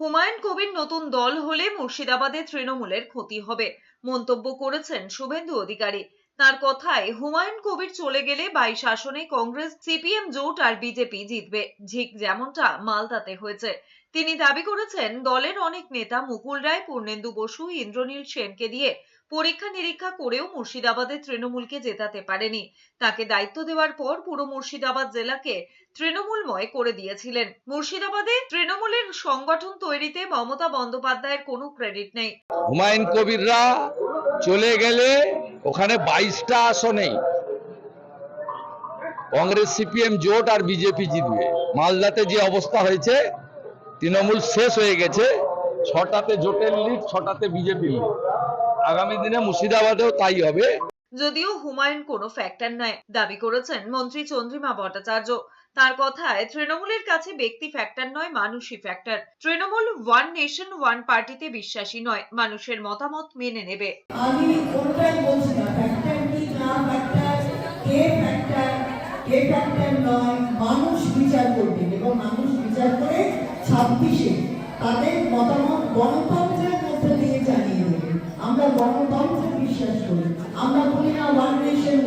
হুমায়ুন কবির নতুন দল হলে মুর্শিদাবাদে তৃণমূলের ক্ষতি হবে মন্তব্য করেছেন শুভেন্দু অধিকারী। তার কথায় হুমায়ুন কবির চলে গেলে বাইশ আসনে কংগ্রেস, সিপিএম জোট আর বিজেপি জিতবে। ঠিক যেমনটা মালদাতে হয়েছে। তিনি দাবি করেছেন, দলের অনেক নেতা মুকুল রায়, পূর্ণেন্দু বসু, ইন্দ্রনীল সেনকে দিয়ে পরীক্ষা নিরীক্ষা করেও মুর্শিদাবাদে তৃণমূলকে জেতাতে পারেনি। তাকে দায়িত্ব দেওয়ার পর পুরো মুর্শিদাবাদ জেলাকে তৃণমূলময় করে দিয়েছিলেন। মুর্শিদাবাদে তৃণমূলের সংগঠন তৈরিতে মমতা বন্দ্যোপাধ্যায়ের কোনো ক্রেডিট নেই। হুমায়ুন কবিররা চলে গেলে ওখানে বাইশটা আসনেই। কংগ্রেস, সিপিএম জোট আর বিজেপি জিতবে। মালদাতে যে অবস্থা হয়েছে, তৃণমূল শেষ হয়ে গেছে। ছটাতে জোটের লিড ছটাতে বিজেপির লিড আগামী দিনে মুর্শিদাবাদেও তাই হবে। যদিও হুমায়ুন কোনো ফ্যাক্টর নয় দাবি করেছেন মন্ত্রী চন্দ্রিমা ভট্টাচার্য। তার কথায় তৃণমূলের কাছে ব্যক্তি ফ্যাক্টর নয়, মানুষই factor Trinamool one nation one পার্টিতে বিশ্বাসী নয়, মানুষের মতামত মেনে নেবে। আমি বলছি না ফ্যাক্টর কি না ফ্যাক্টর কে ফ্যাক্টর কে ফ্যাক্টর নয়, মানুষ বিচার করবে এবং মানুষ বিচার করে ছাব্বিশে তাদের মতামত গণতন্ত্রের মধ্যে দিয়ে জানিয়ে দেবে। আমরা গণতন্ত্রে বিশ্বাস করি। আমরা বলি না ওয়ান নেশন